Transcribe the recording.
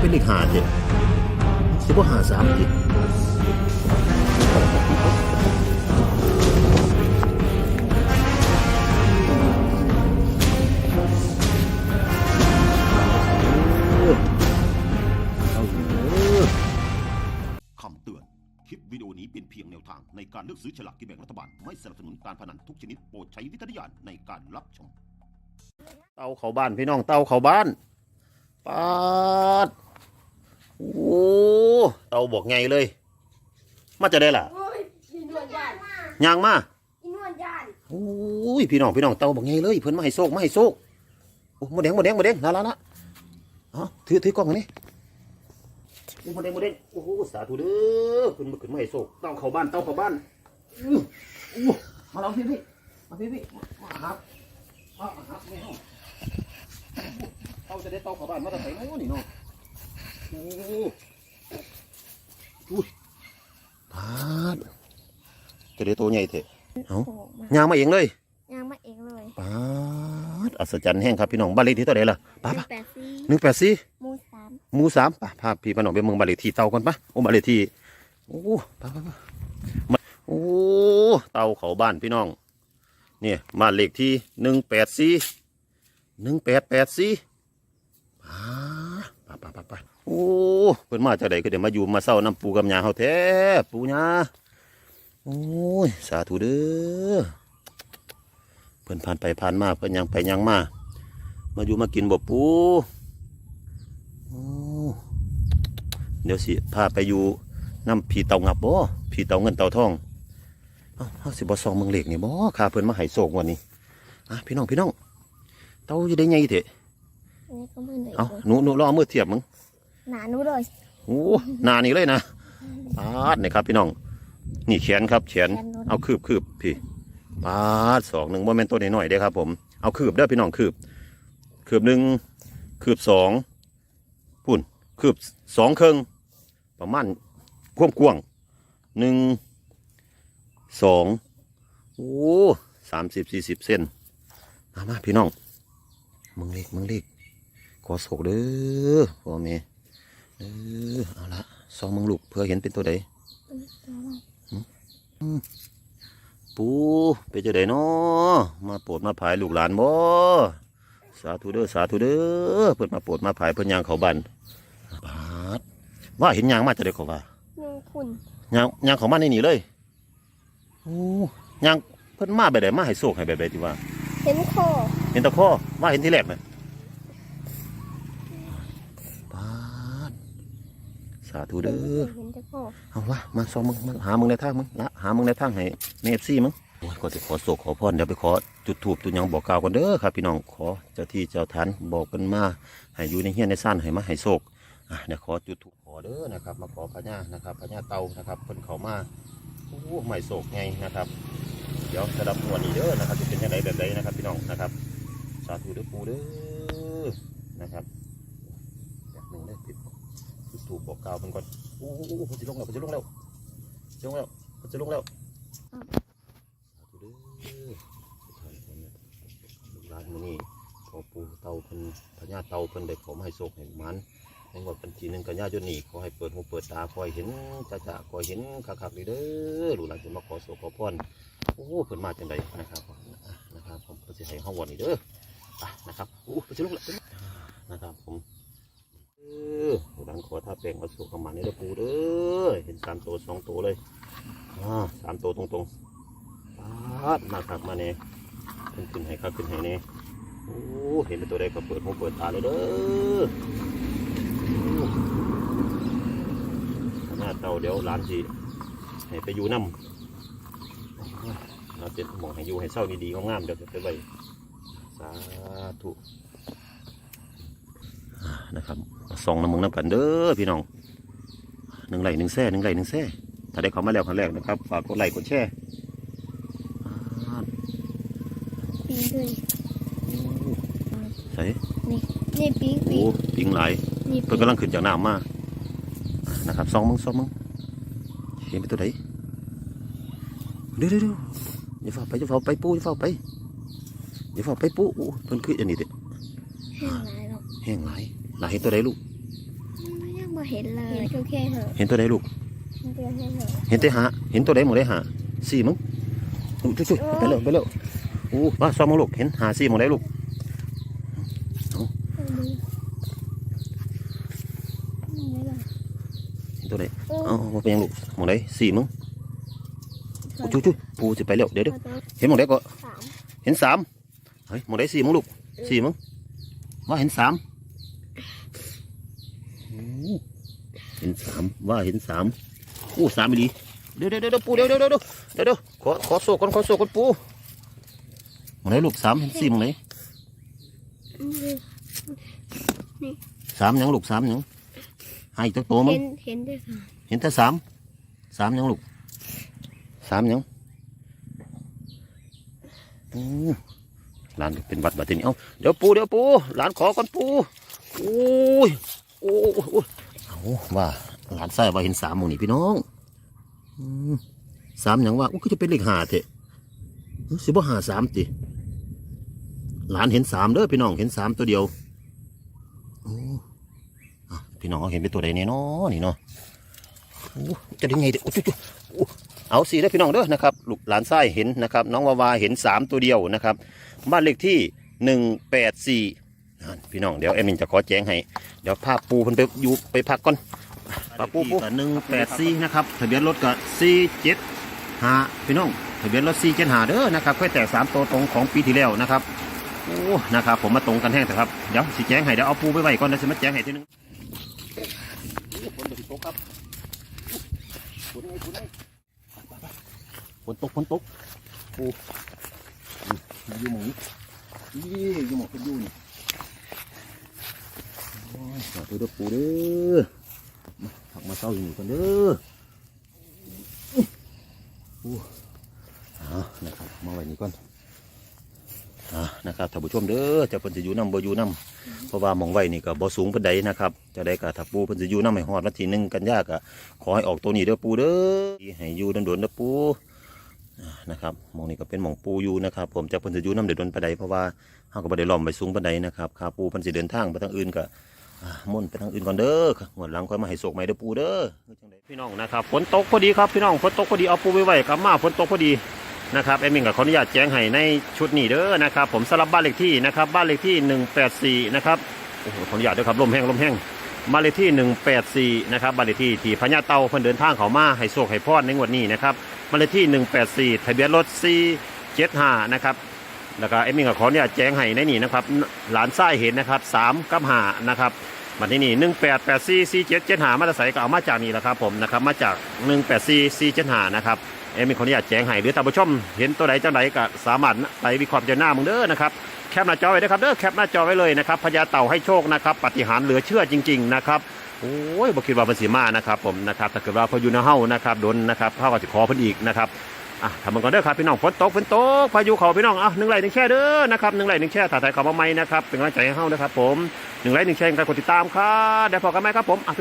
เป็นเลขหาเจ็ดสิบว่าหาสามเจ็ดเอาเถอะคำเตือน คลิปวิดีโอนี้เป็นเพียงแนวทางในการเลือกซื้อฉลากกินแบ่งรัฐบาล ไม่สนับสนุนการพนันทุกชนิดโปรดใช้วิจารณญาณในการรับชม เต้าเขาบ้านพี่น้องเต้าเขาบ้านปาด โอ้เต้าบอกไงเลย มาจะได้ล่ะโอ้ยอีนวลยานยางมาอีนวลยานโอ้ยพี่น้องพี่น้องเต้าบอกไงเลยเพิ่นมาให้โชคมาให้โชคโอ้โมเดงโมเดงโมเดงละละละอ๋อถือถือกล้องอันนี้โอ้โมเดงโมเดงโอ้โหสาธุเด้อเพิ่นมาขึ้นมาให้โชคเต้าเขาบ้านเต้าเขาบ้านอื้ออู้มาลองพี่พี่มาพี่พี่มาครับมาครับแม่เฮาเต้าจะได้เต้าเขาบ้านมาแต่ไหนเนาะนี่เนาะ โอ้อุ้ยพาดจะได้ตัวใหญ่เถอะเอ้าโผล่มายางมาเองเลยยางมาเองเลยปาดอัศจรรย์แห้งครับพี่น้องบ้านเลขที่เท่าไหร่ล่ะป้าหนึ่ปะงแปดสี่หนึ่งแปดสี่หมูสามหมู่สามป่ะพาพี่พี่น้องไปเมืองบ้านเลขที่เตากันปะโอ้บ้านเลขที่โอ้ป้าป้าป้ามาโอ้เตาเขาบ้านพี่น้องเนี่ยบ้านเลขที่หนึ่งแปดสี่หนึ่งแปดแปดสี่ป้าป้าป้าป้าป้า โอ้เพิ่นมาจากไหนก็เดี๋ยวมาอยู่มาเศร้าน้ำปูกับยาเฮาแท้ปูยาโอ้ยสาธุเด้อเพิ่นผ่านไปผ่านมาเพิ่นยังไปยังมา มาอยู่มากินบ่ปูโอ้เดี๋ยวสิพาไปอยู่น้ำผีเต่างับบ่ผีเต่าเงินเต่าทองเอ้าเฮาสิบ่ซองเมืองเหล็กนี่บ่ข้าเพิ่นมาให้โศกวันนี้อะพี่น้องพี่น้องเต่าจะได้ไงเถอะอันนี้ก็มือหนึ่งเอ้าหนูหนูลองเอามือเทียบมึง หนาหนูเลยโอ้หนานี่เลยนะปาดนี่ครับพี่น้อง นี่แขนครับแขนเอาคืบคืบพี่ปาดสองหนึ่งว่าแม่นตัวน้อยๆเด้อครับ ผมเอาคืบเด้อพี่น้องคืบ คืบหนึ่งคืบสองพุ่นคืบสองเครึ่งประมาณควมกวางหนึ่งสองโอ้สามสิบสี่สิบเซนมามาพี่น้องมึงเล็กมึงเล็กขอโศกเด้อพ่อแม่ เออเอาละซองมึงลูกเพื่อเห็นเป็นตัวใดปูไปเจะได้นาะมาโปรดมาผายลูกหลานบ่สาธุเด้อสาธุเด้อเพิ่นมาโปรดมาผายเพิ่นยางเขาบันบาดว่าเห็นยางมาจะได้เขาว่าหนึ่งคุณยางยางเขามาในนี่เลยโอ้ยางเพิ่นมาแบบใดมาให้โศกให้แบบใดที่ว่า เห็นคอเห็นตะข้อว่าเห็นที่แรกเลยบาด สาธุเด้อเห็นแต่คอเอาวะมาซองมึงมาหามึงในทางมึงละหามึงในทางให้เนฟซี่มึงโอ้ยก็จะขอโศกขอพรเดี๋ยวไปขอจุดถูปตุนยังบอกกล่าวกันเด้อครับพี่น้องขอเจ้าที่เจ้าทานบอกกันมาให้อยู่ในเฮียนในซ่านให้มาให้โศกอะเดี๋ยวขอจุดถูปขอเด้อนะครับ มาขอพญานะครับพญาเตานะครับเพิ่นเขามาโอ้ไม่โศกไงนะครับ เดี๋ยวสำหรับงวันนี้เด้อนะครับจะเป็นยังไงแบบใดนะครับ พี่น้องนะครับ สาธุเด้อปูเด้อนะครับแบบหนึ่งได้อปิด จุดถูปบอกกล่าวมันก่อนโอ้โหมันจะลงแล้วมันจะลงแล้วจะลงแล้วมันจะลงแล้วสาธุเด้อท่านคนเนี่ยลูกหลานมื้อนี้ขอปูเตาเพิ่นพญาเตาเพิ่นได้ขอมาให้โชคให้หมันในงวดบัญชีหนึ่งกันยายนนี้ขอให้เปิดหูเปิดตาคอยเห็นจ้าจ้าคอยเห็นคักๆนี่เด้อลูกหลานจะมาขอโชคขอพรโอ้เพิ่นมาจังไดนะครับนะครับผมก็จะให้ห้องวันนี้เด้ออะนะครับโอ้จะลงแล้วนะครับผม เออหลานขอท่าแปลงมาสู่ขมันนี่เด้อปูเด้อเห็นสามตัวสองตัวเลยอ่าสามตัวตรงๆปาดมาครับมาเนี่ยขึ้นขึ้นให้ครับขึ้นให้เนี่ยโอ้เห็นเป็นตัวใดก็เปิดหูเปิดตาเลยเด้อหน้าเตาเดี๋ยวร้านสิให้ไปอยู่น้ำเราเจะมองให้อยู่ให้เศร้าดีๆงามๆเดี๋ยวจะไปไว้สาธุ นะครับส่องน้ำมึงน้ำกันเด้อพี่น้องหนึ่งไหลหนึ่งแซ่หนึ่งไหลหนึ่งแซ่ถ้าได้เข้ามาแล้วครั้งแรกนะครับ ฝากกดไลค์กดแชร์อ่าปีนด้วยใส่นี่ปีนปีโอ้นปิงหลายนี่เพิ่นกำลังขึ้นจากน้ำมาอ่านะครับซองมึงซองมึงเห็นเป็นตัวไหนเดี๋ยวเดี๋ยวเดี๋ยวอย่าฝ่าไปอย่าฝ่าไปปูอย่าฝ่าไปอย่าฝ่าไปปูโอ้เพิ่นคืออันนี้เด็ เห็นตัวไหนลูกอืมเห็นเลยเห็นตัวแค่หาเห็นตัวใดลูก เห็นตัวแค่หาเห็นแต่หาเห็นตัวใดหมดได้หาสี่มั้งอู้ช่วยๆไปเร็วไปเร็วอู้ว่าซ้อมมาลูก เห็นหาสี่หมดได้ลูกเอาดูนี่ล่ะเห็นตัวใดโอ้เอ้ามาเป็นยังลูกหมดได้สี่มั้งอู้ช่วยๆปูจะไปเร็วเดี๋ยวเดี๋ยวเอาตัวเห็นหมดได้ก็สามเห็นสามเฮ้ยหมดได้สี่มั้งลูกสี่มั้งว่าเห็นสามโอ้ เห็นสามว่าเห็นสามอู้สามอีหลีเดี๋ยวเดี๋ยวเดี๋ยวปูเดี๋ยวเดี๋ยวเดี๋ยวเดี๋ยวเดี๋ยวขอขอโซ่ก่อนขอโซ่ก่อนปูหมดได้ลูกสามเห็นสี่หมดได้อืมสามหยังลูกสามหยังให้ตัวโตมั้งเห็นเห็นได้สามเห็นแต่สามสามหยังลูกสามหยังโอ้หลานเป็นบัดบัดทีนี้เอ้าเดี๋ยวปูเดี๋ยวปูหลานขอก่อนปูโอ้ยโอ้ยโอ้ยเอา ว่าหลานใส่ว่าเห็นสามหมงนี่พี่น้องสามหยังว่าอู้ก็จะเป็นเลขหาเถอะสิบ่หาสามติหลานเห็นสามเด้อพี่น้องเห็นสามตัวเดียวพี่น้องเห็นเป็นตัวใดเนี่ยเนาะนี่เนาะจะได้ไงเด้อเอาสีได้อพี่น้องเด้อนะครับลูกหลานไส้เห็นนะครับ น้องวาวาเห็นสามตัวเดียวนะครับ บ้านเลขที่หนึ่งแปดสี่ พี่น้องเดี๋ยวแอดมินจะขอแจ้งให้ เดี๋ยวพาปูเพิ่นไปอยู่ไปพักก่อนปาปูปูหนึ่งแปดสี่นะครับทะเบียนรถก็สี่เจ็ดห้าพี่น้องทะเบียนรถสี่เจ็ดห้าเด้อนะครับค่อยแตกสามตัวตรงของปีที่แล้วนะครับโอ้นะครับ ผมมาตรงกันแห้งแต่ครับเดี๋ยวสิแจ้งให้เดี๋ยวเอาปูไปไว้ก่อนเดี๋ยวสิมาแจ้งให้ทีนึงฝนตกครับฝนไงฝนไงฝนตกฝนตกปูอยู่หมองนี้นี่อยู่หมองเป็นอยู่นี่ โอ้ยเด้อปูเด้อมาผักมาเศร้าอยู่กันเด้อปูเอานะครับมาไว้นี่ก่อนอ่านะครับท่านผู้ชมเด้อเจะเพิ่นจะอยู่น้ำบ่อยู่น้ำเพราะว่ามองไว้นี่ก็บ่สูงปานใดนะครับจะได้กะถ้าปูเพิ่นสิอยู่น้ำให้ฮอดวันที่หนึ่งกันยากะขอให้ออกตัวนี้เด้อปูเด้อให้อยู่ดันดนเด้อปูนะครับมองนี้ก็เป็นมองปูอยู่นะครับ ผมจะเพิ่นสิอยู่น้ำเดือดดนปานใดเพราะว่าเฮาก็บ่ได้ล้อมไปสูงปานใดนะครับค่าปูเพิ่นสิเดินทางไปทางอื่นก็ มุ่นไปทางอื่นก่อนเด้อครัวดหลังค่อยมาให้โศกใหม่เด้อปูเด้อพี่น้องนะครับฝนตกพอดีครับพี่น้องฝนตกพอดีเอาปูไปไว้กลับมาฝนตกพอดีนะครับแอดมินก็ขออนุญาตแจ้งให้ในชุดนี้เด้อนะครับผมสลับบ้านเลขที่นะครับบ้านเลขที่ 184นะครับโอ้โหขออนุญาตด้วยครับลมแห้งลมแห้งบ้านเลขที่ 184นะครับบ้านเลขที่ที่พญาเตาเพิ่นเดินทางเขามาให้โชคให้พรในงวดนี้นะครับบ้านเลขที่ 184 ทะเบียนรถ475นะครับ แล้วก็แอดมินก็ขออนุญาตแจ้งให้ในนี้นะครับหลานซ้เห็นนะครับ3กับ5นะครับบัดนี้นี่1884 4775มาตรใส่ก็เอามาจากนี่แหละครับผมนะครับมาจาก184 475นะครับเอ็มมีขออนุญาตแจ้งให้หรือท่านผู้ชมเห็นตัวใดจังใดก็สามารถไปวิเคราะห์เจาหน้ามึงเด้อนะครับแคปหน้าจอไว้นะครับเด้อแคปหน้าจอไว้เลยนะครับพญาเต่าให้โชคนะครับปฏิหารเหลือเชื่อจริง ๆ นะครับโอ้ยบ่คิดว่ามันสีมานะครับผมนะครับถ้าเกิดว่าพายุนาเฮานะครับโดนนะครับเข้าก็จะขอเพิ่นอีกนะครับ อะทำมันก่อนเด้อครับพี่น้องฝนตกฝนตกพายุเขาพี่น้องอะหนึ่งไหลหนึ่งแช่เด้อนะครับหนึ่งไหลหนึ่งแช่ถ่ายถ่ายเขามาไหม่นะครับเป็นกำลังใจให้เฮานะครับผมหนึ่งไหลหนึ่งแช่การกดติดตามครับเดี๋ยวพอกันไหมครับผมอะ